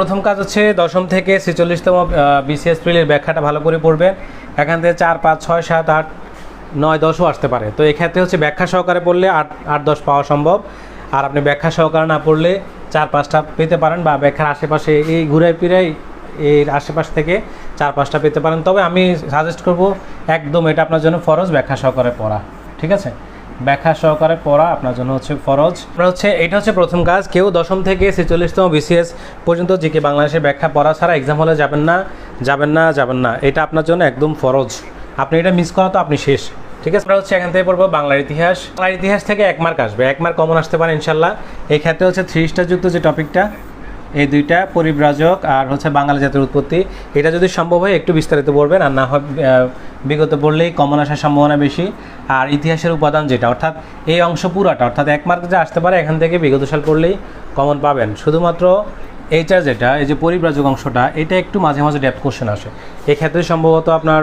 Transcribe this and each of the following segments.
প্রথম কাজ হচ্ছে দশম থেকে ছেচল্লিশতম বিসিএস প্রিলের ব্যাখ্যাটা ভালো করে পড়বেন এখান থেকে চার, পাঁচ, ছয়, সাত, আট, নয়, দশও আসতে পারে। তো এক্ষেত্রে হচ্ছে ব্যাখ্যা সহকারে পড়লে আট আট, দশ পাওয়া সম্ভব। আর আপনি ব্যাখ্যা সহকারে না পড়লে চার, পাঁচটা পেতে পারেন বা ব্যাখ্যার আশেপাশে এই ঘুরে ফিরে এর আশেপাশ থেকে চার, পাঁচটা পেতে পারেন। তবে আমি সাজেস্ট করব, একদম এটা আপনার জন্য ফরজ ব্যাখ্যা সহকারে পড়া। ঠিক আছে? ব্যাখ্যা সহকারে পড়া আপনার জন্য হচ্ছে ফরজ। আপনার হচ্ছে, এটা হচ্ছে প্রথম কাজ। কেউ দশম থেকে ছেচল্লিশতম বিসিএস পর্যন্ত জিকে বাংলাদেশের ব্যাখ্যা পড়া ছাড়া এক্সাম হলে যাবেন না যাবেন না যাবেন না। এটা আপনার জন্য একদম ফরজ। আপনি এটা মিস করা তো আপনি শেষ। ঠিক আছে? আমরা হচ্ছে এখান থেকে পড়ব বাংলার ইতিহাস। বাংলার ইতিহাস থেকে এক মার্ক আসবে। এক মার্ক কমন আসতে পারে ইনশাল্লাহ। এই ক্ষেত্রে হচ্ছে থ্রি স্টার যুক্ত যে টপিকটা এই দুইটা পরিব্রাজক আর হচ্ছে বাঙালি জাতির উৎপত্তি, এটা যদি সম্ভব হয়, একটু বিস্তারিত পড়বেন আর না হয় বিগত পড়লেই কমন আসার সম্ভাবনা বেশি। আর ইতিহাসের উপাদান যেটা, অর্থাৎ এই অংশ পুরাটা, অর্থাৎ এক মার্ক যে আসতে পারে, এখান থেকে বিগত সাল পড়লেই কমন পাবেন। শুধুমাত্র এইটা যেটা, এই যে পরিব্রাজক অংশটা, এটা একটু মাঝে মাঝে ডেপথ কোশ্চেন আসে। এক্ষেত্রে সম্ভবত আপনার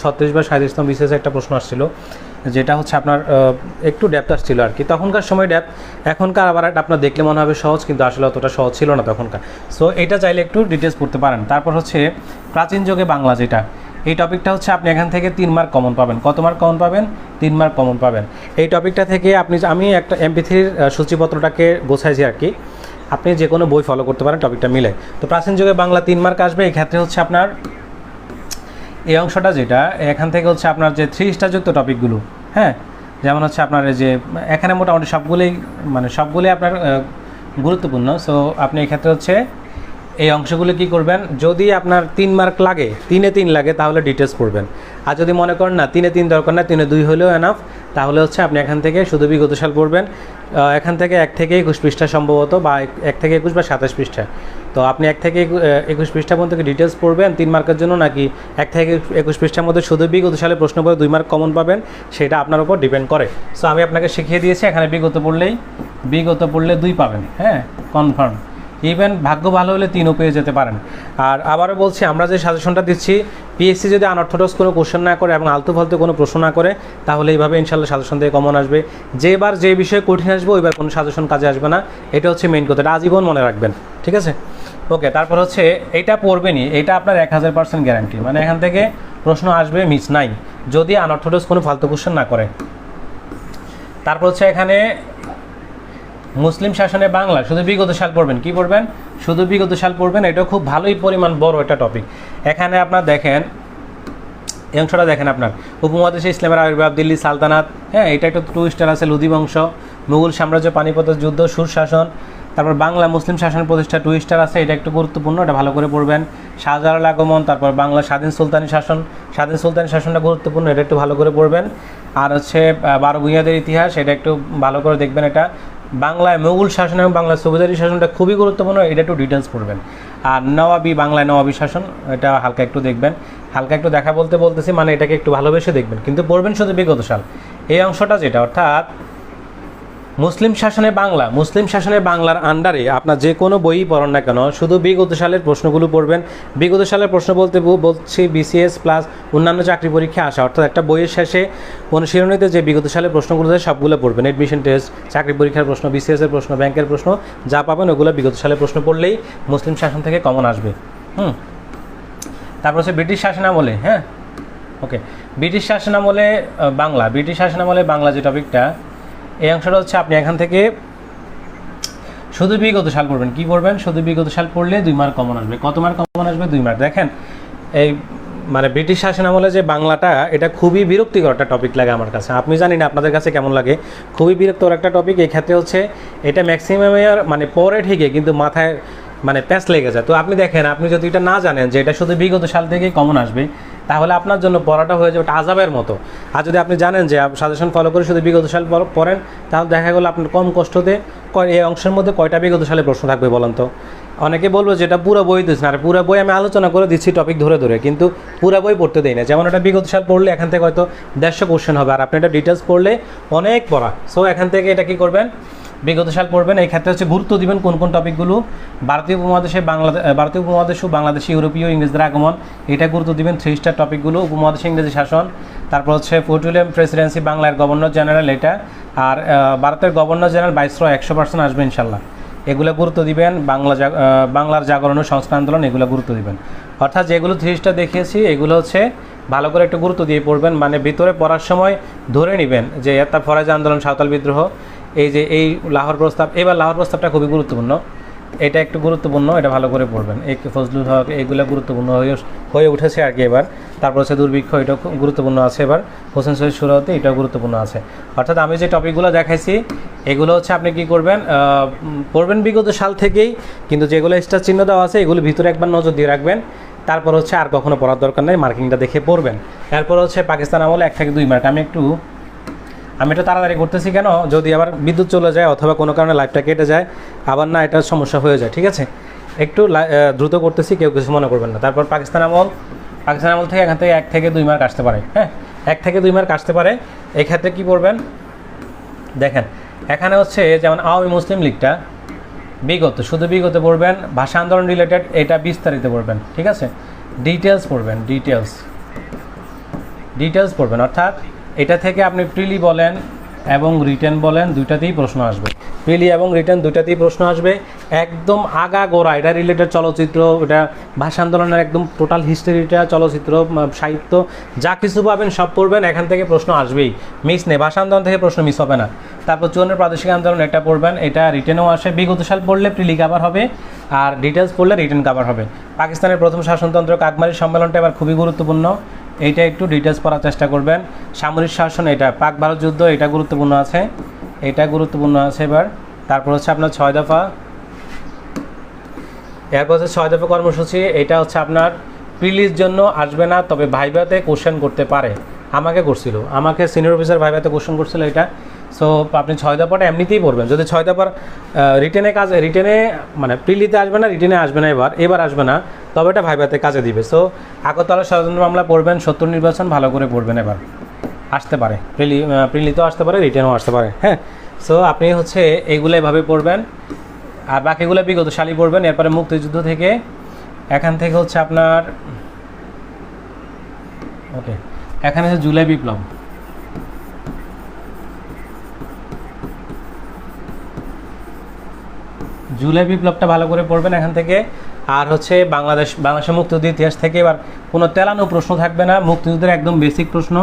ছত্রিশ বা সাঁত্রিশতম বিশেষ একটা প্রশ্ন আসছিল। যেটা হচ্ছে আপনার একটু ডেপথ ছিল আর কি। তখনকার সময় ড্যাপ এখনকার আবার আপনার দেখলে মনে হবে সহজ, কিন্তু আসলে অতটা সহজ ছিল না তখনকার। সো এটা চাইলে একটু ডিটেলস পড়তে পারেন। তারপর হচ্ছে প্রাচীন যুগে বাংলা যেটা, এই টপিকটা হচ্ছে আপনি এখান থেকে তিন মার্ক কমন পাবেন। কত মার্ক কমন পাবেন? তিন মার্ক কমন পাবেন। এই টপিকটা থেকে আপনি, আমি একটা এমপি থ্রির সূচিপত্রটাকে গোছাইছি আর কি। আপনি যে কোনো বই ফলো করতে পারেন টপিকটা মিলে। তো প্রাচীন যুগে বাংলা তিন মার্ক আসবে এই ক্ষেত্রে হচ্ছে আপনার এই অংশটা যেটা, এখান থেকে হচ্ছে আপনার যে থ্রি স্টারযুক্ত টপিকগুলো হ্যাঁ? যেমন হচ্ছে আপনার যে, এখানে মোটামুটি সবগুলোই মানে সবগুলোই আপনার গুরুত্বপূর্ণ। সো আপনি এক্ষেত্রে হচ্ছে এই অংশগুলো কি করবেন? যদি আপনার তিন মার্ক লাগে, তিনে তিন লাগে, তাহলে ডিটেলস পড়বেন। আর যদি মনে করেন না, তিনে তিন দরকার না, তিনে দুই হলেও এনাফ তাহলে হচ্ছে আপনি এখান থেকে শুধু বিগত সাল পড়বেন। এখান থেকে এক থেকে একুশ পৃষ্ঠা সম্ভবত, বা এক থেকে একুশ বা সাতাশ পৃষ্ঠা। তো আপনি এক থেকে একুশ পৃষ্ঠা পর্যন্ত ডিটেলস পড়বেন, তিন মার্কের জন্য, নাকি এক থেকে একুশ পৃষ্ঠার মধ্যে শুধু বিগত সালে প্রশ্ন পড়ে দুই মার্ক কমন পাবেন, সেটা আপনার উপর ডিপেন্ড করে? সো আমি আপনাকে শিখিয়ে দিয়েছি, এখানে বিগত পড়লেই বিগত পড়লে দুই পাবেন হ্যাঁ? কনফার্ম ইভেন ভাগ্য ভালো হলে তিনও পেয়ে যেতে পারেন। আর আবারও বলছি, আমরা যে সাজেশনটা দিচ্ছি পিএসসি যদি আনঅর্থোডক্স কোনো কোশ্চেন না করে এবং আলতু ফালতু কোনো প্রশ্ন না করে, তাহলে এইভাবে ইনশাল্লাহ সাজেশন থেকে কমন আসবে। যেবার যে বিষয়ে কঠিন আসবে, ওইবার কোনো সাজেশন কাজে আসবে না। এটা হচ্ছে মেইন কথা, এটা আজীবন মনে রাখবেন, ঠিক আছে? ওকে তারপর হচ্ছে এটা পড়বেনই এটা আপনার এক হাজার পার্সেন্ট গ্যারান্টি মানে এখান থেকে প্রশ্ন আসবে মিস নাই। যদি আনঅর্থোডক্স কোনো ফালতু কোশ্চেন না করে। তারপর হচ্ছে এখানে মুসলিম শাসনে বাংলা, শুধু বিগত সাল পড়বেন, কি পড়বেন? শুধু বিগত সাল পড়বেন এটা খুব ভালোই পরিমাণ বড় একটা টপিক এখানে আপনার দেখেন, এই অংশটা দেখেন আপনার। উপমহাদেশে ইসলামের আবির্ভাব, দিল্লি সালতানাত হ্যাঁ এটা একটা টু স্টার আছে, লুদি বংশ, মুঘল সাম্রাজ্য, পানিপথের যুদ্ধ, সুর শাসন তারপর বাংলা মুসলিম শাসন প্রতিষ্ঠা টু স্টার আছে, এটা একটু গুরুত্বপূর্ণ, এটা ভালো করে পড়বেন। শাহজালাল আগমন, তারপর বাংলা স্বাধীন সুলতানি শাসন। স্বাধীন সুলতানি শাসনটা গুরুত্বপূর্ণ, এটা একটু ভালো করে পড়বেন। আর হচ্ছে বারো ভূঁইয়াদের ইতিহাস, এটা একটু ভালো করে দেখবেন এটা। বাংলায় মুঘল শাসন এবং বাংলা সুবেদারি শাসনটা খুবই গুরুত্বপূর্ণ, এটা একটু ডিটেলস পড়বেন। আর নবাবী বাংলায় নবাবী শাসন, এটা হালকা একটু দেখবেন। হালকা একটু দেখা বলতে বলতেছি মানে এটাকে একটু ভালোবেসে দেখবেন। কিন্তু পড়বেন শুধু বিগত সাল। এই অংশটা যেটা, অর্থাৎ মুসলিম শাসনে বাংলা মুসলিম শাসনে বাংলার আন্ডারে আপনার যে কোনো বইই পড়েন না কেন শুধু বিগত সালের প্রশ্নগুলো পড়বেন। বিগত সালের প্রশ্ন বলতে বলছি বিসিএস প্লাস অন্যান্য চাকরি পরীক্ষা আসা অর্থাৎ একটা বইয়ের শেষে অনুশীলনীতে যে বিগত সালের প্রশ্নগুলো আছে সবগুলো পড়বেন। এডমিশন টেস্ট চাকরি পরীক্ষার প্রশ্ন বিসিএসের প্রশ্ন ব্যাংকের প্রশ্ন যা পাবেন ওগুলো বিগত সালের প্রশ্ন পড়লেই মুসলিম শাসন থেকে কমন আসবে। হুম? তারপর হচ্ছে ব্রিটিশ শাসনামলে হ্যাঁ? ওকে ব্রিটিশ শাসনামলে আহ, বাংলা ব্রিটিশ শাসনামলে বাংলা যে টপিকটা এই অংশটা হচ্ছে আপনি এখান থেকে শুধু বিগত সাল পড়বেন। কি পড়বেন? শুধু বিগত সাল পড়লে দুই মার্ক কমন আসবে। কত মার্ক কমন আসবে? দুই মার্ক। দেখেন, এই মানে ব্রিটিশ শাসন আমলে যে বাংলাটা, এটা খুবই বিরক্তিকর একটা টপিক লাগে আমার কাছে। আপনি জানি না আপনাদের কাছে কেমন লাগে? খুবই বিরক্তিকর একটা টপিক এই ক্ষেত্রে হচ্ছে এটা ম্যাক্সিমামের মানে পরে ঠিকই, কিন্তু মাথায় মানে প্যাঁচ লেগে যায়। তো আপনি দেখেন, আপনি যদি এটা না জানেন যে এটা শুধু বিগত সাল থেকেই কমন আসবে তাহলে আপনার জন্য পড়াটা হয়ে যাবে আজাবের মতো। আর যদি আপনি জানেন যে সাজেশন ফলো করে শুধু বিগত সাল পড়েন, তাহলে দেখা গেলো আপনার কম কষ্টতে এই অংশের মধ্যে কয়টা বিগত সালে প্রশ্ন থাকবে বলেন তো? অনেকে বলব যেটা পুরো বই দিচ্ছেন আর পুরো বই আমি আলোচনা করে দিচ্ছি টপিক ধরে ধরে, কিন্তু পুরো বই পড়তে দেই না। যেমন এটা বিগত সাল পড়লে এখান থেকে হয়তো দেড়শো কোশ্চেন হবে, আর আপনি এটা ডিটেলস পড়লে অনেক পড়া। সো এখান থেকে এটা কি করবেন? বিগত সাল পড়বেন। এই ক্ষেত্রে হচ্ছে গুরুত্ব দিবেন কোন কোন টপিকগুলো ভারতীয় উপমহাদেশে বাংলাদেশ ভারতীয় উপমহাদেশ ও বাংলাদেশে, ইউরোপীয়, ইংরেজদের আগমন, এটা গুরুত্ব দিবেন থ্রি স্টার টপিকগুলো উপমহাদেশে ইংরেজি শাসন, তারপর হচ্ছে পেট্রোলিয়াম প্রেসিডেন্সি বাংলার গভর্নর জেনারেল এটা, আর ভারতের গভর্নর জেনারেল বাইশশো একশো পার্সেন্ট আসবে ইনশাল্লাহ। এগুলো গুরুত্ব দিবেন, বাংলা বাংলার জাগরণ ও সংস্কার আন্দোলন, এগুলো গুরুত্ব দিবেন। অর্থাৎ যেগুলো থ্রিসটা দেখিয়েছি, এগুলো হচ্ছে ভালো করে একটু গুরুত্ব দিয়ে পড়বেন মানে ভিতরে পড়ার সময় ধরে নেবেন যে একটা ফরাজ আন্দোলন, সাঁওতাল বিদ্রোহ এই যে এই লাহোর প্রস্তাব, এবার লাহোর প্রস্তাবটা খুবই গুরুত্বপূর্ণ। এটা একটু গুরুত্বপূর্ণ, এটা ভালো করে পড়বেন। এই ফজলুল হক, এইগুলো গুরুত্বপূর্ণ হয়ে হয়ে উঠেছে আর কি এবার। তারপর হচ্ছে দুর্ভিক্ষ এটা খুব গুরুত্বপূর্ণ আছে এবার। হোসেন শহীদ সুরাহতে এটাও গুরুত্বপূর্ণ আছে। অর্থাৎ আমি যে টপিকগুলো দেখাইছি, এগুলো হচ্ছে আপনি কি করবেন পড়বেন বিগত সাল থেকেই, কিন্তু যেগুলো স্টার চিহ্ন দেওয়া আছে, এগুলো ভিতরে একবার নজর দিয়ে রাখবেন। তারপর হচ্ছে আর কখনো পড়ার দরকার নেই মার্কিংটা দেখে পড়বেন। এরপর হচ্ছে পাকিস্তান আমলে এক থেকে দুই মার্ক আমি একটু আমি এটা তাড়াতাড়ি করতেছি কেন? যদি আবার বিদ্যুৎ চলে যায় অথবা কোনো কারণে লাইফটা কেটে যায়, আবার না, এটা সমস্যা হয়ে যায়, ঠিক আছে? একটু দ্রুত করতেছি, কেউ কিছু মনে করবেন না। তারপর পাকিস্তান আমল পাকিস্তান আমল থেকে এখান থেকে এক থেকে দুই মার্ক আসতে পারে হ্যাঁ? এক থেকে দুই মার্ক আসতে পারে। এই ক্ষেত্রে কী করবেন? দেখেন, এখানে হচ্ছে যেমন আওয়ামী মুসলিম লীগটা বিগত, শুধু বিগত পড়বেন, ভাষা আন্দোলন রিলেটেড এটা বিস্তারিত পড়বেন, ঠিক আছে? ডিটেলস পড়বেন ডিটেলস ডিটেলস পড়বেন, অর্থাৎ এটা থেকে আপনি প্রিলি বলেন এবং রিটেন বলেন, দুইটাতেই প্রশ্ন আসবে। প্রিলি এবং রিটেন দুইটাতেই প্রশ্ন আসবে। একদম আগা গোড়া এটা রিলেটেড চলচ্চিত্র, এটা ভাষা আন্দোলনের একদম টোটাল হিস্ট্রিটা চলচ্চিত্র সাহিত্য, যা কিছু পাবেন সব পড়বেন, এখান থেকে প্রশ্ন আসবেই। মিস নেই, ভাষা আন্দোলন থেকে প্রশ্ন মিস হবে না। তারপর চুয়ান্নের প্রাদেশিক আন্দোলন এটা পড়বেন, এটা রিটেনও আসে। বিগত সাল পড়লে প্রিলি কাভার হবে, আর ডিটেলস পড়লে রিটেন কাভার হবে। পাকিস্তানের প্রথম শাসনতন্ত্র কাকমারি সম্মেলনটা এবার খুবই গুরুত্বপূর্ণ। এইটা একটু ডিটেলস পড়ার চেষ্টা করবেন। সামরিক শাসন এটা, পাক ভারত যুদ্ধ, এটা গুরুত্বপূর্ণ আছে। এটা গুরুত্বপূর্ণ আছে এবার। তারপর হচ্ছে আপনার ছয় দফা। এরপর হচ্ছে ছয় দফা কর্মসূচি, এটা হচ্ছে আপনার প্রিলির জন্য আসবে না, তবে ভাইভাতে কোশ্চেন করতে পারে। আমাকে করছিল। আমাকে সিনিয়র অফিসার ভাইভাতে কোশ্চেন করছিল এটা। সো আপনি ছয় দফাটা এমনিতেই পড়বেন। যদি ছয় দফার রিটেনে কাজ রিটেনে মানে প্রিলিতে আসবে না রিটেনে আসবে না এবার এবার আসবে না, তবে এটা ভাইভাতে কাজে দিবে। সো আগরতলা ষড়যন্ত্র মামলা পড়বেন, সত্তর নির্বাচন, ভালো করে পড়বেন এবার। আসতে পারে। প্রিলি প্রিলিতেও আসতে পারে রিটেনও আসতে পারে হ্যাঁ? সো আপনি হচ্ছে এইগুলো এভাবে পড়বেন। আর বাকিগুলো বিগত সালি পড়বেন। এরপরে মুক্তিযুদ্ধ থেকে, এখান থেকে হচ্ছে আপনার ওকে এখানে হচ্ছে জুলাই বিপ্লব। জুলাই বিপ্লবটা ভালো করে পড়বেন এখান থেকে। আর হচ্ছে বাংলাদেশ, বাংলাদেশের মুক্তিযুদ্ধ ইতিহাস থেকে এবার কোনো তেলানো প্রশ্ন থাকবে না। মুক্তিযুদ্ধের একদম বেসিক প্রশ্ন।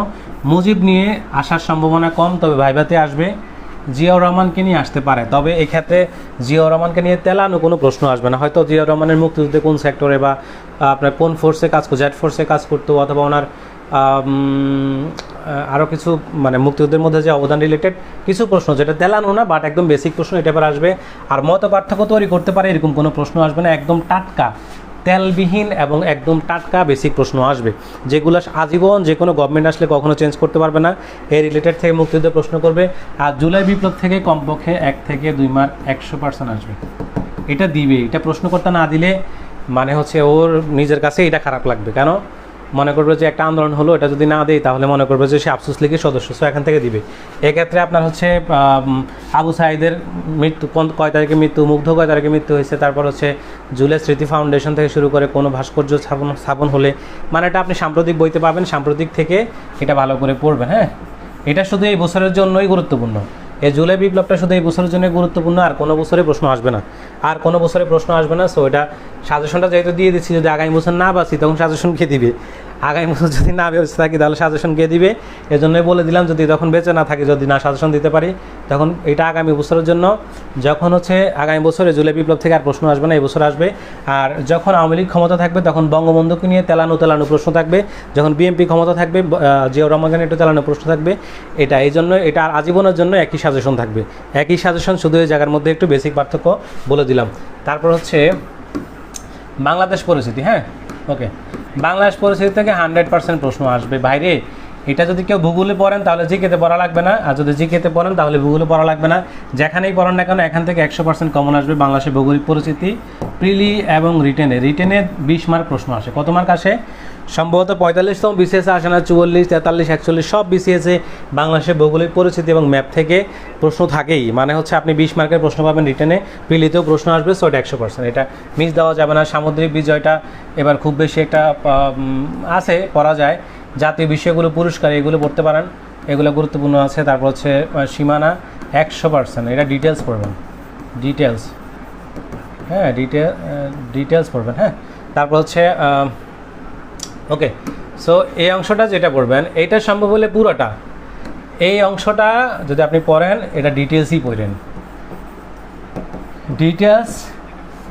মুজিব নিয়ে আসার সম্ভাবনা কম, তবে ভাইভাতে আসবে। জিয়াউর রহমানকে নিয়ে আসতে পারে। তবে এই ক্ষেত্রে জিয়াউর রহমানকে নিয়ে তেলানো কোনো প্রশ্ন আসবে না। হয়তো জিয়াউর রহমানের মুক্তিযুদ্ধে কোন সেক্টরে বা আপনার কোন ফোর্সে কাজ করতো জেড ফোর্সে কাজ করতো, অথবা ওনার আরও কিছু মানে মুক্তিযুদ্ধের মধ্যে যে অবদান রিলেটেড কিছু প্রশ্ন, যেটা তেলানো না বাট একদম বেসিক প্রশ্ন, এটা এবার আসবে। আর মত পার্থক্য তৈরি করতে পারে, এরকম কোনো প্রশ্ন আসবে না, একদম টাটকা, তেলবিহীন এবং একদম টাটকা বেসিক প্রশ্ন আসবে। যেগুলো আজীবন যে কোনো গভর্নমেন্ট আসলে কখনো চেঞ্জ করতে পারবে না এই রিলেটেড থেকে মুক্তিযুদ্ধের প্রশ্ন করবে। আর জুলাই বিপ্লব থেকে কমপক্ষে এক থেকে দুই মার্ক একশো পার্সেন্ট আসবে। এটা দিবে, এটা প্রশ্ন করতে না দিলে মানে হচ্ছে ওর নিজের কাছে এটা খারাপ লাগবে। কেন? মনে করবে যে একটা আন্দোলন হলো, এটা যদি না দেয় তাহলে মনে করবে যে সে আফসোস লীগের সদস্য। সো এখান থেকে দিবে। এক্ষেত্রে আপনার হচ্ছে আবু সাইদের মৃত্যু কয় তারিখে মৃত্যু, মুগ্ধ কয় তারিখে মৃত্যু হয়েছে, তারপর হচ্ছে জুলাই স্মৃতি ফাউন্ডেশন থেকে শুরু করে কোনো ভাস্কর্য স্থাপন স্থাপন হলে মানে এটা আপনি সাম্প্রতিক বইতে পাবেন, সাম্প্রতিক থেকে এটা ভালো করে পড়বেন হ্যাঁ? এটা শুধু এই বছরের জন্যই গুরুত্বপূর্ণ। এই জুলাই বিপ্লবটা শুধু এই বছরের জন্য গুরুত্বপূর্ণ, আর কোনো বছরে প্রশ্ন আসবে না। আর কোনো বছরে প্রশ্ন আসবে না সো এটা সাজেশনটা যেহেতু দিয়ে দিচ্ছি, যদি আগামী বছর না বাঁচি, তখন সাজেশন খেয়ে দিবে। আগামী বছর যদি না বেঁচে থাকি, তাহলে সাজেশন কে দিবে? এজন্যই বলে দিলাম, যদি তখন বেঁচে না থাকি, যদি না সাজেশন দিতে পারি, তখন এটা আগামী বছরের জন্য। যখন হচ্ছে আগামী বছরে জুলাই বিপ্লব থেকে আর প্রশ্ন আসবে না, এই বছর আসবে। আর যখন আওয়ামী লীগ ক্ষমতা থাকবে, তখন বঙ্গবন্ধুকে নিয়ে তেলানো তেলানো প্রশ্ন থাকবে। যখন বিএনপি ক্ষমতা থাকবে জিয়াউর রহমান খানের একটু তেলানো প্রশ্ন থাকবে। এটা এই জন্য, এটা আর আজীবনের জন্য একই সাজেশন থাকবে। একই সাজেশন শুধু এই জায়গার মধ্যে একটু বেসিক পার্থক্য বলে দিলাম। তারপর হচ্ছে বাংলাদেশ পরিস্থিতি হ্যাঁ? ওকে। বাংলাদেশ পরিস্থিতি থেকে হান্ড্রেড পার্সেন্ট প্রশ্ন আসবে। বাইরে এটা যদি কেউ ভূগোলে পড়েন, তাহলে জিকেতে পড়া লাগবে না। আর যদি জিকেতে পড়েন, তাহলে ভূগোলে পড়া লাগবে না। যেখানেই পড়েন না কেন, এখান থেকে একশো পার্সেন্ট কমন আসবে বাংলাদেশের ভৌগোলিক পরিস্থিতি প্রিলি এবং রিটেনে রিটেনে বিশ মার্ক প্রশ্ন আসে। কত মার্ক আসে? সম্ভবত পঁয়তাল্লিশতম বিসিএসে আসে না, চুয়াল্লিশ, তেতাল্লিশ, একচল্লিশ, সব বিসিএসে বাংলাদেশের ভৌগোলিক পরিস্থিতি এবং ম্যাপ থেকে প্রশ্ন থাকেই। মানে হচ্ছে আপনি বিশ মার্কের প্রশ্ন পাবেন রিটেনে, প্রিলিতেও প্রশ্ন আসবে সো এটা একশো পার্সেন্ট এটা মিস দেওয়া যাবে না। সামুদ্রিক বিজয়টা এবার খুব বেশি একটা আছে পড়া যায় জাতীয় বিষয়গুলো পুরস্কার, এগুলো পড়তে পারেন। এগুলো গুরুত্বপূর্ণ আছে। তারপর হচ্ছে সীমানা, একশো পার্সেন্ট এটা ডিটেলস পড়বেন। ডিটেলস হ্যাঁ ডিটেল ডিটেলস পড়বেন হ্যাঁ। তারপর হচ্ছে ওকে সো এই অংশটা যেটা পড়বেন, এইটা সম্ভব হলে পুরোটা। এই অংশটা যদি আপনি পড়েন, এটা ডিটেলসই পড়েন। ডিটেলস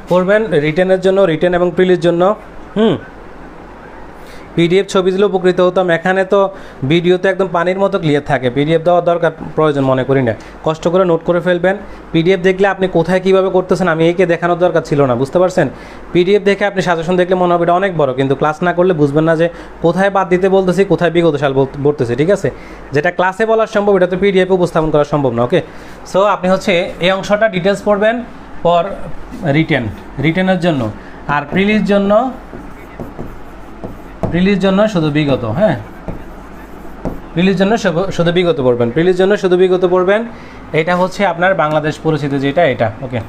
পড়বেন রিটেনের জন্য রিটেন এবং প্রিলির জন্য। হুম। পিডিএফ ছবি উপকৃত হতাম। এখানে তো ভিডিও তো একদম পানির মতো ক্লিয়ার থাকে। পিডিএফ দেওয়ার দরকার প্রয়োজন মনে করি না। কষ্ট করে নোট করে ফেলবেন। পিডিএফ দেখলে আপনি কোথায় কীভাবে করতেছেন আমি একে দেখানোর দরকার ছিল না, বুঝতে পারছেন? পিডিএফ দেখে আপনি সাজেশন দেখলে মনে হবে এটা অনেক বড়, কিন্তু ক্লাস না করলে বুঝবেন না যে কোথায় বাদ দিতে বলতেছি, কোথায় বিগত সাল বল- বলতেছি, ঠিক আছে? যেটা ক্লাসে বলা সম্ভব এটা তো পিডিএফে উপস্থাপন করা সম্ভব না ওকে সো আপনি হচ্ছে এই অংশটা ডিটেলস পড়বেন পর রিটেন রিটেনের জন্য। আর প্রিলির জন্য প্রিলির জন্য শুধু বিগত হ্যাঁ? প্রিলির জন্য শুধু- বিগত পড়বেন। প্রিলির জন্য শুধু বিগত পড়বেন। এটা হচ্ছে আপনার বাংলাদেশ পরিচিত যেটা, এটা, ওকে?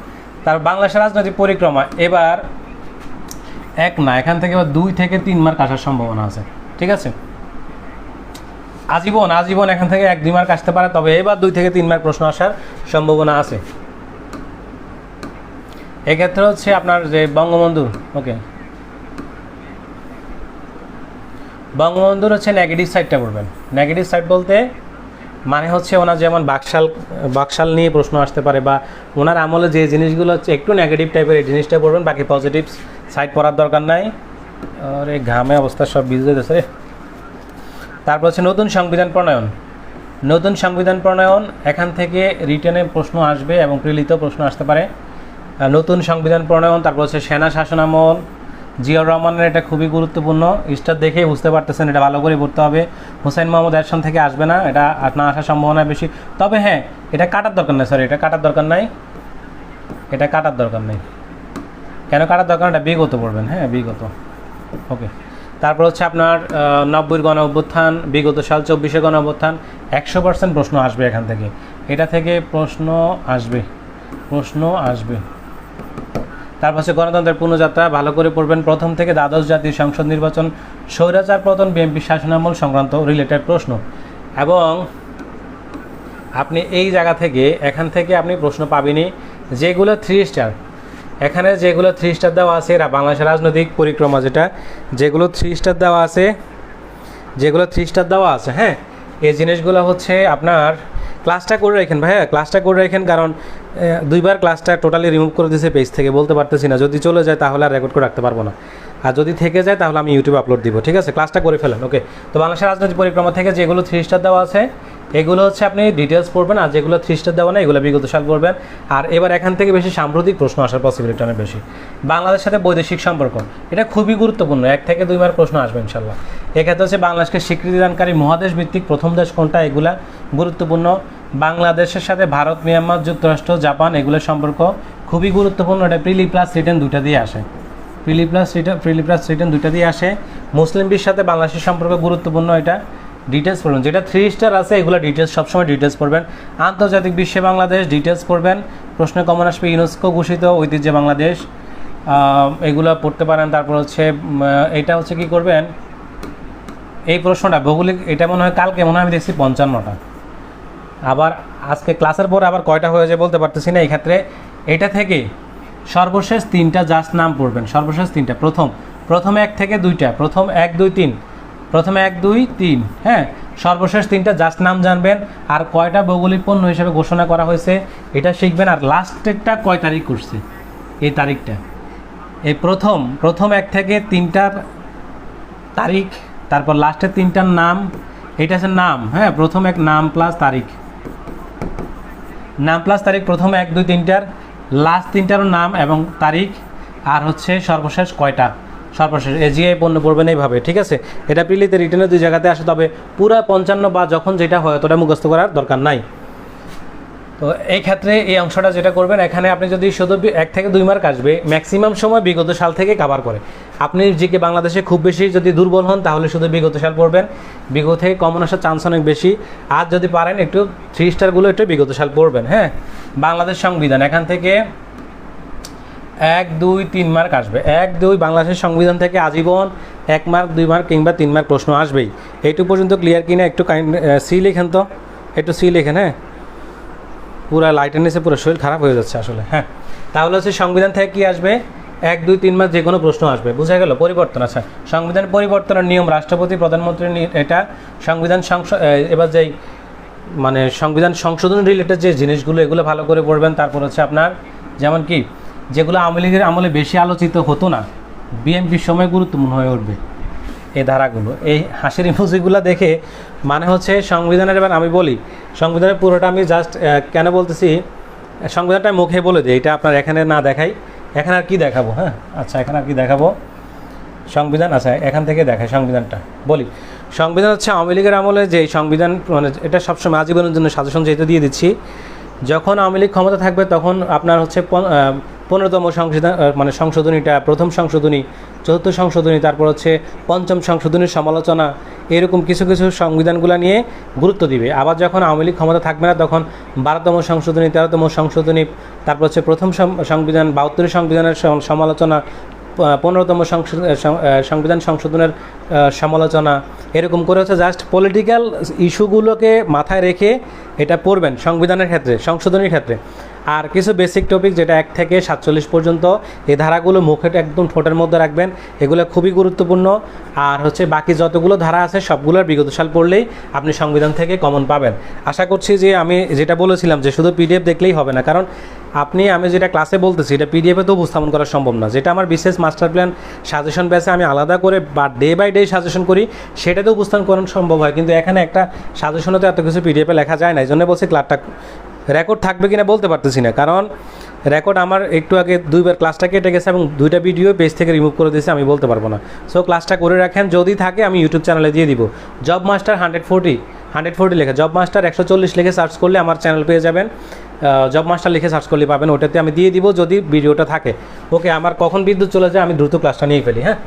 তার বাংলাদেশের রাজনৈতিক পরিক্রমা। এবার, এক না, এখান থেকে এবার দুই থেকে তিন মার্ক আসার সম্ভাবনা আছে, ঠিক আছে? আজীবন আজীবন এখান থেকে এক, দুই মার্ক আসতে পারে, তবে এবার দুই থেকে তিন মার্ক প্রশ্ন আসার সম্ভাবনা আছে। এক্ষেত্রে হচ্ছে আপনার যে বঙ্গবন্ধু, ওকে? বঙ্গবন্ধুর হচ্ছে নেগেটিভ সাইডটা পড়বেন। নেগেটিভ সাইড বলতে মানে হচ্ছে ওনার যেমন বাকশাল বাকশাল নিয়ে প্রশ্ন আসতে পারে বা ওনার আমলে যে জিনিসগুলো হচ্ছে একটু নেগেটিভ টাইপের এই জিনিসটা পড়বেন, বাকি পজিটিভ সাইড পড়ার দরকার নাই। আর এই ঘামে অবস্থা সব ভিজে যেতেছে। তারপর হচ্ছে নতুন সংবিধান প্রণয়ন। নতুন সংবিধান প্রণয়ন, এখান থেকে রিটেনে প্রশ্ন আসবে এবং প্রিলিত প্রশ্ন আসতে পারে। নতুন সংবিধান প্রণয়ন, তারপর হচ্ছে সেনা শাসনামল জিয়াউর রহমানের এটা খুবই গুরুত্বপূর্ণ। স্টার দেখেই বুঝতে পারতেছেন এটা ভালো করে পড়তে হবে। হুসেন মোহাম্মদ এরশান থেকে আসবে না, এটা না আসার সম্ভাবনা বেশি। তবে হ্যাঁ এটা কাটার দরকার নাই সরি এটা কাটার দরকার নাই। এটা কাটার দরকার নেই। কেন কাটার দরকার? এটা বিগত পড়বেন হ্যাঁ বিগত। ওকে। তারপর হচ্ছে আপনার নব্বই গণ অভ্যুত্থান বিগত সাল চব্বিশে গণ অভ্যুত্থান একশো পার্সেন্ট প্রশ্ন আসবে এখান থেকে। এটা থেকে প্রশ্ন আসবে। প্রশ্ন আসবে। তারপর পাশে গণতন্ত্রের পুনঃযাত্রা ভালো করে পড়বেন প্রথম থেকে দ্বাদশ জাতীয় সংসদ নির্বাচন, স্বৈরাচার পতন বিএনপি শাসনামল সংক্রান্ত রিলেটেড প্রশ্ন। এবং আপনি এই জায়গা থেকে, এখান থেকে আপনি প্রশ্ন পাবেনই, যেগুলো থ্রি স্টার এখানে যেগুলো থ্রি স্টার দেওয়া আছে, এরা বাংলাদেশের রাজনৈতিক পরিক্রমা যেটা, যেগুলো থ্রি স্টার দেওয়া আছে, যেগুলো থ্রি স্টার দেওয়া আছে হ্যাঁ? এই জিনিসগুলো হচ্ছে আপনার ক্লাসটা করে রাখেন ভাইয়া, ক্লাসটা করে রাখেন কারণ দুইবার ক্লাসটা টোটালি রিমুভ করে দিয়েছে পেজ থেকে, বলতে পারতেছি না। যদি চলে যায় তাহলে আর রেকর্ড করে রাখতে পারব না। আর যদি থেকে যায় তাহলে আমি ইউটিউবে আপলোড দিব, ঠিক আছে? ক্লাসটা করে ফেলেন ওকে তো বাংলাদেশের রাজনৈতিক পরিক্রমা থেকে যেগুলো থ্রি স্টার দেওয়া আছে, এগুলো হচ্ছে আপনি ডিটেলস পড়বেন, আর যেগুলো থ্রি স্টার দেওয়া না এগুলো বিগত সাল পড়বেন। আর এবার এখান থেকে বেশি সাম্প্রতিক প্রশ্ন আসার পসিবিলিটি অনেক বেশি। বাংলাদেশের সাথে বৈদেশিক সম্পর্ক, এটা খুবই গুরুত্বপূর্ণ, এক থেকে দুই মার প্রশ্ন আসবে ইনশাল্লাহ এক্ষেত্রে হচ্ছে বাংলাদেশকে স্বীকৃতিদানকারী মহাদেশ ভিত্তিক প্রথম দেশ কোনটা, এগুলা গুরুত্বপূর্ণ। বাংলাদেশের সাথে ভারত, মিয়ানমার, যুক্তরাষ্ট্র, জাপান, এগুলোর সম্পর্ক খুবই গুরুত্বপূর্ণ। এটা প্রিলি প্লাস রিটার্ন দুইটা দিয়ে আসে। Prelim plus return prelim plus return দুইটা দিয়ে আসে। মুসলিম বিশ্বের সাথে বাংলাদেশের সম্পর্ক গুরুত্বপূর্ণ এটা। ডিটেলস পড়বেন যেটা থ্রি স্টার আছে, এগুলো ডিটেলস সবসময় ডিটেলস পড়বেন। আন্তর্জাতিক বিশ্বে বাংলাদেশ ডিটেলস পড়বেন। প্রশ্নে কমন আসবে ইউনেস্কো ঘোষিত ঐতিহ্যে বাংলাদেশ। এগুলো পড়তে পারেন। তারপর হচ্ছে এটা হচ্ছে কি করবেন? এই প্রশ্নটা ভৌগোলিক, এটা মনে হয় কালকে, মনে হয় আমি দেখছি পঞ্চান্নটা। আবার আজকে ক্লাসের পর আবার কয়টা হয়ে যায় বলতে পারতেছি না, এই ক্ষেত্রে এটা থেকে সর্বশেষ তিনটা জাস্ট নাম পড়বেন, সর্বশেষ তিনটা। প্রথম প্রথম এক থেকে দুইটা, প্রথম এক, দুই, তিন। প্রথম এক, দুই, তিন হ্যাঁ? সর্বশেষ তিনটা জাস্ট নাম জানবেন, আর কয়টা ভৌগোলিক পণ্য হিসেবে ঘোষণা করা হয়েছে, এটা শিখবেন, আর লাস্টেরটা কয় তারিখ করছে, এই তারিখটা। এই প্রথম প্রথম এক থেকে তিনটার তারিখ, তারপর লাস্টের তিনটার নাম, এটা হচ্ছে নাম হ্যাঁ? প্রথম এক নাম প্লাস তারিখ। নাম প্লাস তারিখ প্রথম এক, দুই, তিনটার লাস্ট তিনটারও নাম এবং তারিখ, আর হচ্ছে সর্বশেষ কয়টা? সর্বশেষ এজিআই পণ্য পড়বেন এইভাবে, ঠিক আছে? এটা পিলিতে রিটার্নের দুই জায়গাতে আসে, তবে পুরা পঞ্চান্ন বা যখন যেটা হয়, অতটা মুখস্থ করার দরকার নাই। তো এই ক্ষেত্রে এই অংশটা যেটা করবেন, এখানে আপনি যদি শুধু এক থেকে দুই মার্ক আসবে ম্যাক্সিমাম সময় বিগত সাল থেকে কাভার করে। আপনি জিকে বাংলাদেশে খুব বেশি যদি দুর্বল হন, তাহলে শুধু বিগত সাল পড়বেন। বিগত থেকে কমন আসার চান্স অনেক বেশি। আর যদি পারেন, একটু থ্রি স্টারগুলো একটু বিগত সাল পড়বেন হ্যাঁ? বাংলাদেশ সংবিধান, এখান থেকে এক, দুই, তিন মার্ক আসবে। এক, দুই বাংলাদেশের সংবিধান থেকে আজীবন এক মার্ক, দুই মার্ক কিংবা তিন মার্ক প্রশ্ন আসবেই। এইটুকু পর্যন্ত ক্লিয়ার কিনা একটু কাইন্ড সি লেখেন তো। একটু সি লেখেন হ্যাঁ? পুরো লাইটের নিচে পুরো শরীর খারাপ হয়ে যাচ্ছে আসলে। হ্যাঁ তাহলে হচ্ছে সংবিধান থেকে কি আসবে? এক দুই তিন মাস যে কোনো প্রশ্ন আসবে। বুঝা গেল? পরিবর্তন আচ্ছা। সংবিধান পরিবর্তনের নিয়ম রাষ্ট্রপতি প্রধানমন্ত্রীর নি- এটা সংবিধান এ, এবার যেই মানে সংবিধান সংশোধন রিলেটেড যে জিনিসগুলো এগুলো ভালো করে পড়বেন। তারপর হচ্ছে আপনার যেমন কি যেগুলো আওয়ামী লীগের আমলে বেশি আলোচিত হতো না বিএনপির সময় গুরুত্বপূর্ণ হয়ে উঠবে। এই ধারাগুলো, এই হাসির ইমোজিগুলো দেখে মানে হচ্ছে সংবিধানের, এবার আমি বলি, সংবিধানের পুরোটা আমি জাস্ট কেন বলতেছি, সংবিধানটা মুখে বলে দিই, এটা আপনার এখানে না দেখাই, এখানে আর কি দেখাবো হ্যাঁ? আচ্ছা এখানে আর কি দেখাবো? সংবিধান আচ্ছা এখান থেকে দেখায় সংবিধানটা, বলি। সংবিধান হচ্ছে আওয়ামী লীগের আমলে যে সংবিধান মানে এটা সবসময় আজীবনের জন্য সাজেশন যেহেতু দিয়ে দিচ্ছি, যখন আওয়ামী লীগ ক্ষমতা থাকবে তখন আপনার হচ্ছে পনেরোতম সংশোধন মানে সংশোধনীটা, প্রথম সংশোধনী, চতুর্থ সংশোধনী, তারপর হচ্ছে পঞ্চম সংশোধনীর সমালোচনা, এরকম কিছু কিছু সংবিধানগুলো নিয়ে গুরুত্ব দিবে। আবার যখন আওয়ামী লীগ ক্ষমতা থাকবে না, তখন বারোতম সংশোধনী, তেরোতম সংশোধনী, তারপর হচ্ছে প্রথম সংবিধান বাহাত্তরের সংবিধানের সমালোচনা পনেরোতম সংবিধান সংশোধনের সমালোচনা, এরকম করে হচ্ছে জাস্ট পলিটিক্যাল ইস্যুগুলোকে মাথায় রেখে এটা পড়বেন সংবিধানের ক্ষেত্রে, সংশোধনীর ক্ষেত্রে। আর কিছু বেসিক টপিক যেটা এক থেকে সাতচল্লিশ পর্যন্ত, এই ধারাগুলো মুখে একদম ঠোঁটের মধ্যে রাখবেন। এগুলো খুবই গুরুত্বপূর্ণ। আর হচ্ছে বাকি যতগুলো ধারা আছে, সবগুলোর বিগত সাল পড়লেই আপনি সংবিধান থেকে কমন পাবেন। আশা করছি যে আমি যেটা বলেছিলাম যে শুধু পিডিএফ দেখলেই হবে না, কারণ আপনি, আমি যেটা ক্লাসে বলতেছি, এটা পিডিএফে তো উপস্থাপন করা সম্ভব না। যেটা আমার বিশেষ মাস্টার প্ল্যান সাজেশন ব্যাসে আমি আলাদা করে বা ডে বাই ডে সাজেশন করি, সেটাতে উপস্থাপন করানো সম্ভব হয়। কিন্তু এখানে একটা সাজেশনে তো এত কিছু পিডিএফে লেখা যায় না, এই জন্য বলছি ক্লাসটা রেকর্ড থাকবে কিনা বলতে পারতেছি না। কারণ রেকর্ড আমার একটু আগে দুইবার ক্লাসটা কেটে গেছে এবং দুইটা ভিডিও পেজ থেকে রিমুভ করে দিয়েছে, আমি বলতে পারব না। সো ক্লাসটা করে রাখেন, যদি থাকে আমি ইউটিউব চ্যানেলে দিয়ে দিব। Job master hundred forty hundred forty লেখা। জব মাস্টার একশো চল্লিশ লিখে সার্চ করলে আমার চ্যানেল পেয়ে যাবেন। জব মাস্টার লিখে সার্চ করলে পাবেন, ওটাতে আমি দিয়ে দিব যদি ভিডিওটা থাকে। ওকে আমার কখন বিদ্যুৎ চলে যায় আমি দ্রুত ক্লাসটা নিয়ে ফেলি হ্যাঁ?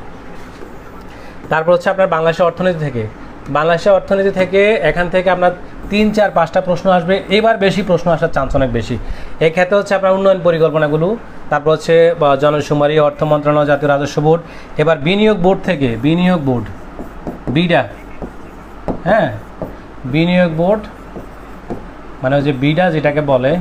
তারপর হচ্ছে আপনার বাংলাদেশের অর্থনীতি থেকে। বাংলাদেশের অর্থনীতি থেকে এখান থেকে আপনার তিন, চার, পাঁচটা প্রশ্ন আসবে। এবার বেশি প্রশ্ন আসার চান্স অনেক বেশি। এক্ষেত্রে হচ্ছে আপনার উন্নয়ন পরিকল্পনাগুলো, তারপর হচ্ছে জনশুমারি অর্থ মন্ত্রণালয়, জাতীয় রাজস্ব বোর্ড। এবার বিনিয়োগ বোর্ড থেকে, বিনিয়োগ বোর্ড, বিডা হ্যাঁ? বিনিয়োগ বোর্ড মানে যে বিডা যেটাকে বলে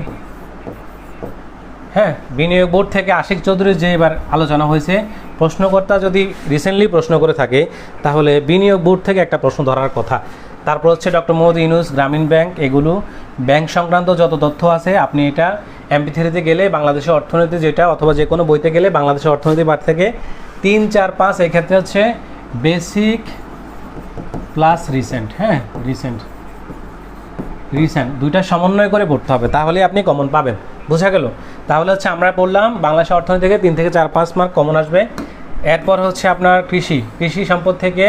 হ্যাঁ? বিনিয়োগ বোর্ড থেকে আশিক চৌধুরীর যে এবার আলোচনা হয়েছে, প্রশ্নকর্তা যদি রিসেন্টলি প্রশ্ন করে থাকে, তাহলে বিনিয়োগ বোর্ড থেকে একটা প্রশ্ন ধরার কথা। তারপর হচ্ছে ডক্টর মোহাম্মদ ইউনুস, গ্রামীণ ব্যাংক, এগুলো ব্যাংক সংক্রান্ত যত তথ্য আছে, আপনি এটা এমপি থ্রিতে গেলে বাংলাদেশের অর্থনীতি যেটা, অথবা যে কোনো বইতে গেলে বাংলাদেশের অর্থনীতি পাঠ থেকে তিন, চার, পাঁচ, এই ক্ষেত্রে হচ্ছে বেসিক প্লাস রিসেন্ট হ্যাঁ রিসেন্ট রিসেন্ট দুইটা সমন্বয় করে পড়তে হবে, তাহলে আপনি কমন পাবেন, বোঝা গেল? তাহলে হচ্ছে আমরা পড়লাম বাংলাদেশের অর্থনীতি থেকে তিন থেকে চার, পাঁচ মার্ক কমন আসবে, এরপর হচ্ছে আপনার কৃষি কৃষি সম্পদ থেকে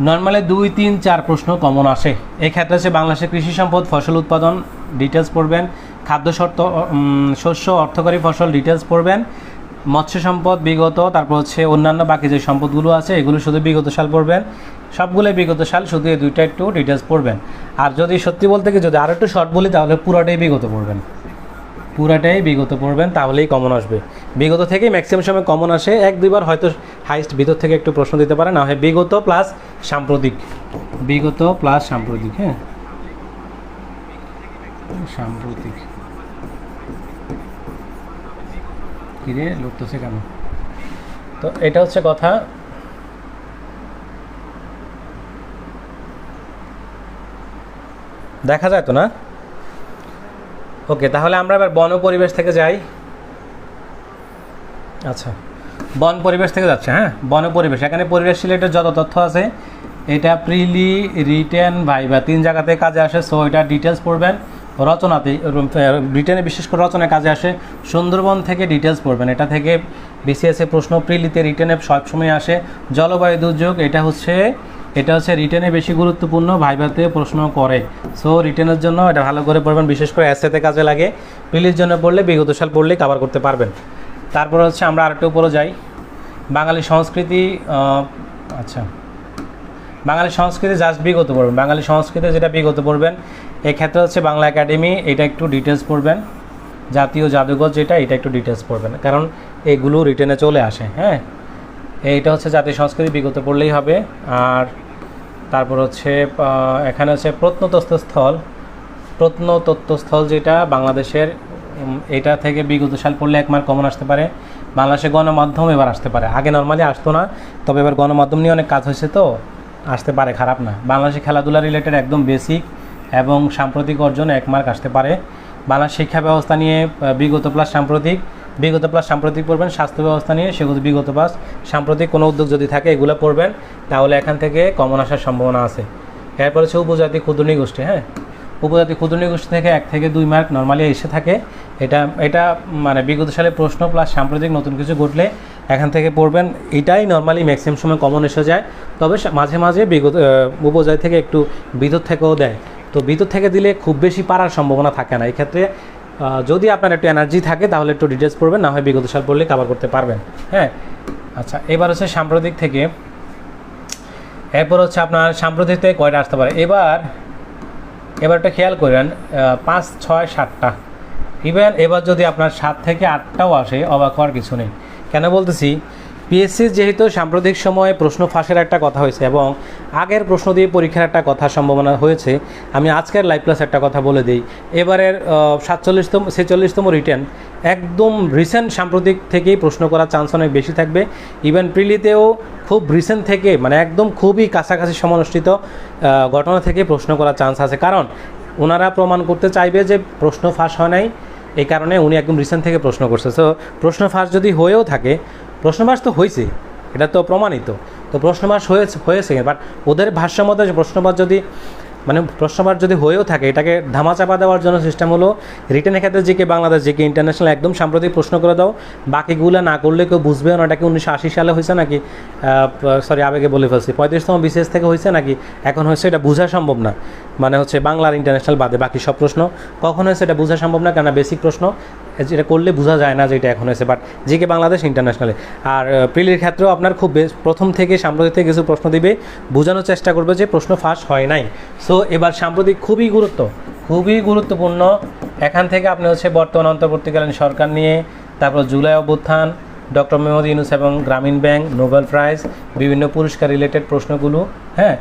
নর্মালি দুই, তিন, চার প্রশ্ন কমন আসে। এই ক্ষেত্রে হচ্ছে বাংলাদেশের কৃষি সম্পদ, ফসল উৎপাদন ডিটেলস পড়বেন। খাদ্য শর্ত শস্য অর্থকরী ফসল ডিটেলস পড়বেন। মৎস্য সম্পদ, বিগত, তারপর হচ্ছে অন্যান্য বাকি যে সম্পদগুলো আছে, এগুলো শুধু বিগত সাল পড়বেন। সবগুলোই বিগত সাল, শুধু এই দুইটা একটু ডিটেলস পড়বেন। আর যদি সত্যি বলতে কি, যদি আরও একটু শর্ট বলি, তাহলে পুরোটাই বিগত পড়বেন। পুরাটাই বিগত পড়বেন, তাহলেই কমন আসবে। বিগত থেকেই ম্যাক্সিমাম সময় কমন আসে। এক, দুইবার হয়তো হাইস্ট ভিতর থেকে একটু প্রশ্ন দিতে পারে। না হয় বিগত প্লাস সাম্প্রতিক। বিগত প্লাস সাম্প্রতিক হ্যাঁ? সাম্প্রতিক। কিরে, লুটতেছে কেন? তো এটা হচ্ছে কথা। দেখা যায় তো না? ওকে, তাহলে আমরা এবার বন পরিবেশ থেকে যাই। আচ্ছা। বন পরিবেশ থেকে যাচ্ছে হ্যাঁ? বন পরিবেশ। এখানে পরিবেশ রিলেটেড যত তথ্য আছে, এটা প্রিলি রিটেন ভাইবা তিন জায়গাতে কাজে আসে সো এটা ডিটেলস পড়বেন। রচনাতে রিটেনে বিশেষ করে রচনায় কাজে আসে। সুন্দরবন থেকে ডিটেলস পড়বেন। এটা থেকে বিসিএসএ প্রশ্ন প্রিলিতে রিটেনে সবসময় আসে। জলবায়ু দুর্যোগ, এটা হচ্ছে এটা হচ্ছে রিটেনে বেশি গুরুত্বপূর্ণ, ভাইভাতে প্রশ্ন করে। সো রিটেনের জন্য এটা ভালো করে পড়বেন, বিশেষ করে অ্যাসেতে কাজে লাগে। প্রিলির জন্য পড়লে, বিগত সাল পড়লেই কভার করতে পারবেন। তারপর হচ্ছে আমরা আরেকটু উপরে যাই। বাঙালি সংস্কৃতি আচ্ছা। বাঙালি সংস্কৃতি জাস্ট বিগত পড়বেন বাঙালি সংস্কৃতি যেটা বিগত পড়বেন এক্ষেত্রে হচ্ছে বাংলা একাডেমি এটা একটু ডিটেলস পড়বেন। জাতীয় জাদুঘর যেটা, এটা একটু ডিটেলস পড়বেন। কারণ এগুলো রিটেনে চলে আসে হ্যাঁ? এইটা হচ্ছে জাতীয় সংস্কৃতি বিগত পড়লেই হবে। আর তারপর হচ্ছে এখানে হচ্ছে প্রত্নতত্ত্ব স্থল প্রত্নতত্ত্বস্থল যেটা বাংলাদেশের এটা থেকে বিগত সাল পড়লে এক মার্ক কমন আসতে পারে। বাংলাদেশে গণমাধ্যম এবার আসতে পারে। আগে নর্মালি আসতো না, তবে এবার গণমাধ্যম নিয়ে অনেক কাজ হয়েছে তো, আসতে পারে, খারাপ না। বাংলাদেশে খেলাধুলা রিলেটেড একদম বেসিক এবং সাম্প্রতিক অর্জন এক মার্ক আসতে পারে। বাংলাদেশ শিক্ষা ব্যবস্থা নিয়ে বিগত প্লাস সাম্প্রতিক। বিগত প্লাস সাম্প্রতিক পড়বেন, স্বাস্থ্য ব্যবস্থা নিয়ে, সেগুলো বিগত প্লাস সাম্প্রতিক কোনো উদ্যোগ যদি থাকে, এগুলো পড়বেন, তাহলে এখান থেকে কমন আসার সম্ভাবনা আছে। এরপর হচ্ছে উপজাতি ক্ষুদ্রনী গোষ্ঠী হ্যাঁ? উপজাতি ক্ষুদ্রনী গোষ্ঠী থেকে এক থেকে দুই মার্ক নর্মালি এসে থাকে। এটা এটা মানে বিগত সালে প্রশ্ন প্লাস সাম্প্রতিক নতুন কিছু ঘটলে এখান থেকে পড়বেন। এটাই নর্মালি ম্যাক্সিমাম সময় কমন এসে যায়। তবে মাঝে মাঝে বিগত উপজাতি থেকে একটু বিদ্যুৎ থেকেও দেয়। তো বিদ্যুৎ থেকে দিলে খুব বেশি পারার সম্ভাবনা থাকে না। এক্ষেত্রে যদি আপনার একটু এনার্জি থাকে তাহলে একটু ডিটেলস পড়বেন, না হয় বিগত সাল পড়লে কভার করতে পারবেন। হ্যাঁ? আচ্ছা এবার হচ্ছে সাম্প্রতিক থেকে, এরপর হচ্ছে আপনার সাম্প্রতিক থেকে কয়টা আসতে পারে? এবার এবার একটা খেয়াল করেন পাঁচ, ছয়, সাতটা। ইভেন এবার যদি আপনার সাত থেকে আটটাও আসে, অবাক হওয়ার কিছু নেই। কেন বলতেছি? পিএসসি যেহেতু সাম্প্রতিক সময়ে প্রশ্ন ফাঁসের একটা কথা হয়েছে এবং আগের প্রশ্ন দিয়ে পরীক্ষার একটা কথা সম্ভাবনা হয়েছে, আমি আজকের লাইভ ক্লাস একটা কথা বলে দিই। এবারের সাতচল্লিশতম, ছেচল্লিশতম রিটার্ন একদম রিসেন্ট সাম্প্রতিক থেকেই প্রশ্ন করার চান্স অনেক বেশি থাকবে। ইভেন প্রিলিতেও খুব রিসেন্ট থেকে মানে একদম খুবই কাছাকাছি সমানুষ্ঠিত ঘটনা থেকে প্রশ্ন করার চান্স আছে। কারণ ওনারা প্রমাণ করতে চাইবে যে প্রশ্ন ফাঁস হয় নাই, এই কারণে উনি একদম রিসেন্ট থেকে প্রশ্ন করছে। সো প্রশ্ন ফাঁস যদি হয়েও থাকে প্রশ্ন ফাঁস তো হয়েছে, এটা তো প্রমাণিত। তো প্রশ্ন ফাঁস হয়েছে হয়েছে বাট ওদের ভাষ্য মতো যে প্রশ্নপাত যদি মানে প্রশ্নপাত যদি হয়েও থাকে, এটাকে ধামাচাপা দেওয়ার জন্য সিস্টেম হলো রিটেনের ক্ষেত্রে জিকে বাংলাদেশ জিকে ইন্টারন্যাশনাল একদম সাম্প্রতিক প্রশ্ন করে দাও। বাকিগুলো না করলে কেউ বুঝবে না এটাকে উনিশশো আশি সালে হয়েছে নাকি সরি আবেগে বলে ফেলছি, পঁয়ত্রিশতম বিশেষ থেকে হয়েছে নাকি, এখন হয়েছে, এটা বোঝা সম্ভব না। মানে হচ্ছে বাংলার ইন্টারন্যাশনাল বাদে বাকি সব প্রশ্ন, কখন হয়েছে এটা বোঝা সম্ভব না কেন বেসিক প্রশ্ন। যেটা করলে বোঝা যায় না যে এটা এখন হয়েছে বাট জিকে বাংলাদেশ ইন্টারন্যাশনালে আর প্রিলির ক্ষেত্রেও আপনার খুব বেশ, প্রথম থেকে সাম্প্রতিক থেকে কিছু প্রশ্ন দিবে, বোঝানোর চেষ্টা করবে যে প্রশ্ন ফাঁস হয় নাই। সো এবার সাম্প্রতিক খুবই গুরুত্ব, খুবই গুরুত্বপূর্ণ। এখান থেকে আপনি হচ্ছে বর্তমান অন্তর্বর্তীকালীন সরকার নিয়ে, তারপর জুলাই অভ্যুত্থান, ডক্টর মেহমুদ ইউনুস এবং গ্রামীণ ব্যাংক, নোবেল প্রাইজ, বিভিন্ন পুরস্কার রিলেটেড প্রশ্নগুলো হ্যাঁ?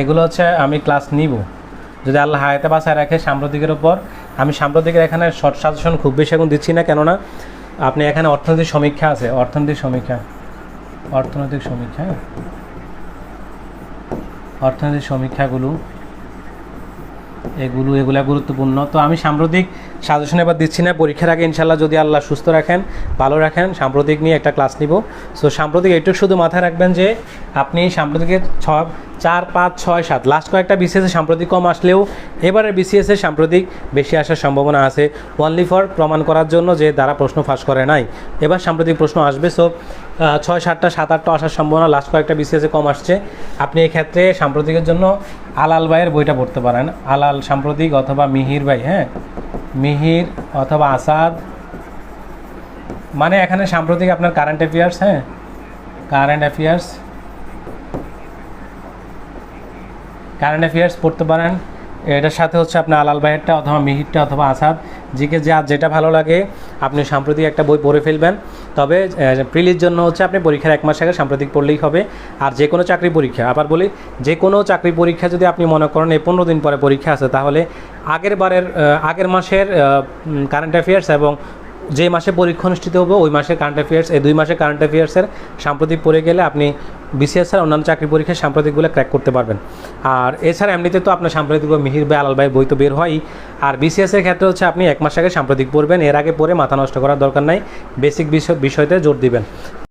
এগুলো হচ্ছে আমি ক্লাস নিব। যদি আল্লাহ হায়াতে বাসায় রাখে সাম্প্রতিকের ওপর আমি সাম্প্রতিকের এখানে শর্ট সাজেশন খুব বেশি এখন দিচ্ছি না, কেননা আপনি এখানে অর্থনৈতিক সমীক্ষা আছে। অর্থনৈতিক সমীক্ষা। অর্থনৈতিক সমীক্ষা হ্যাঁ? অর্থনৈতিক সমীক্ষাগুলো, এগুলো, এগুলা গুরুত্বপূর্ণ। তো আমি সাম্প্রতিক সাজেশন এবার দিচ্ছি না। পরীক্ষার আগে ইনশাল্লাহ যদি আল্লাহ সুস্থ রাখেন, ভালো রাখেন, সাম্প্রতিক নিয়ে একটা ক্লাস নিব। সো সাম্প্রতিক এইটুকু শুধু মাথায় রাখবেন যে, আপনি সাম্প্রতিকের ছ চার, পাঁচ, ছয়, সাত। লাস্ট কয়েকটা বিসিএসে সাম্প্রতিক কম আসলেও এবারে বিসিএসে সাম্প্রতিক বেশি আসার সম্ভাবনা আছে। ওনলি ফর প্রমাণ করার জন্য যে দ্বারা প্রশ্ন ফাঁস করে নাই। এবার সাম্প্রতিক প্রশ্ন আসবে সো ছয়, সাতটা, সাত, আটটা আসার সম্ভাবনা লাস্ট কয়েকটা বিসিএসে কম আসছে। আপনি এক্ষেত্রে সাম্প্রতিকের জন্য আলাল ভাইয়ের বইটা পড়তে পারেন। আলাল সাম্প্রতিক অথবা মিহির ভাই হ্যাঁ? মিহির অথবা আসাদ। মানে এখানে সাম্প্রতিক আপনার কারেন্ট অ্যাফেয়ার্স হ্যাঁ? কারেন্ট অ্যাফেয়ার্স কারেন্ট অ্যাফেয়ার্স পড়তে পারেন। এটার সাথে হচ্ছে আপনার আলাল ভাইয়েরটা অথবা মিহিরটা অথবা আসাদ, জিকে যা যেটা ভালো লাগে, আপনি সাম্প্রতিক একটা বই পড়ে ফেলবেন। তবে প্রিলির জন্য হচ্ছে আপনি পরীক্ষার এক মাস আগে সাম্প্রতিক পড়লেই হবে। আর যে কোনো চাকরি পরীক্ষা, আবার বলি, যে কোনো চাকরি পরীক্ষা যদি আপনি মনে করেন এই পনেরো দিন পরে পরীক্ষা আছে, তাহলে আগের বারের আগের মাসের কারেন্ট অ্যাফেয়ার্স এবং যে মাসে পরীক্ষা অনুষ্ঠিত হবে, ওই মাসের কারেন্ট অ্যাফেয়ার্স এই দুই মাসের কারেন্ট অ্যাফেয়ার্সের সাম্প্রতিক পড়ে গেলে আপনি বিসিএস ছাড়া অন্যান্য চাকরি পরীক্ষায় সাম্প্রতিকগুলো ক্র্যাক করতে পারবেন। আর এছাড়া এমনিতে তো আপনার সাম্প্রতিক বই মিহির ভাই, আলাল ভাই বই তো বের হয়ই। আর বিসিএসের ক্ষেত্রে হচ্ছে আপনি এক মাস আগে সাম্প্রতিক পড়বেন, এর আগে পড়ে মাথা নষ্ট করার দরকার নাই। বেসিক বিষয় বিষয়তে জোর দিবেন।